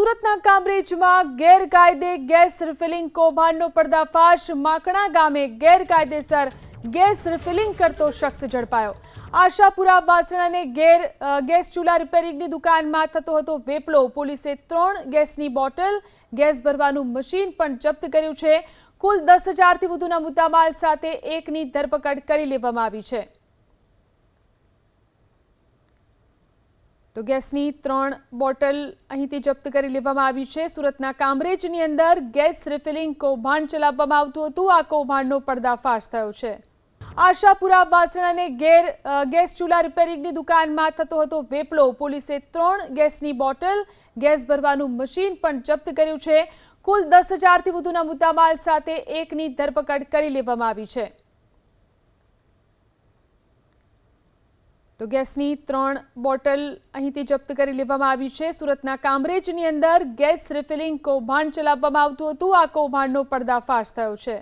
સુરતના કામરેજમાં ગેરકાયદે gas refilling કૌભાંડનો પર્દાફાશ. માકણા ગામે ગેરકાયદેસર ગેસ રિફિલિંગ કરતો શખ્સ ઝડપાયો. આશાપુરા વાસણાને ગેર ગેસ ચૂલા રિપેરિંગની દુકાનમાં થતો હતો વેપલો. પોલીસે ત્રણ ગેસની બોટલ, ગેસ ભરવાનું મશીન પણ જપ્ત કર્યું છે. કુલ દસ હજારથી વધુના મુદ્દામાલ સાથે એકની ધરપકડ કરી લેવામાં આવી છે. તો ગેસની ત્રણ બોટલ અહીંથી જપ્ત કરી લેવામાં આવી છે. સુરતના કામરેજની અંદર ગેસ રિફિલિંગ કૌભાંડ ચલાવવામાં આવતું હતું. આ કૌભાંડનો પર્દાફાશ થયો છે. આશાપુરા વાસણાને ગેર ગેસ ચૂલા રિપેરિંગની દુકાનમાં થતો હતો વેપલો. પોલીસે ત્રણ ગેસની બોટલ, ગેસ ભરવાનું મશીન પણ જપ્ત કર્યું છે. કુલ દસ હજારથી વધુના મુદ્દામાલ સાથે એકની ધરપકડ કરી લેવામાં આવી છે. તો ગેસની ત્રણ બોટલ અહીંથી જપ્ત કરી લેવામાં આવી છે. સુરતના કામરેજની અંદર ગેસ રિફિલિંગ કૌભાંડ ચલાવવામાં આવતું હતું. આ કૌભાંડનો પર્દાફાશ થયો છે.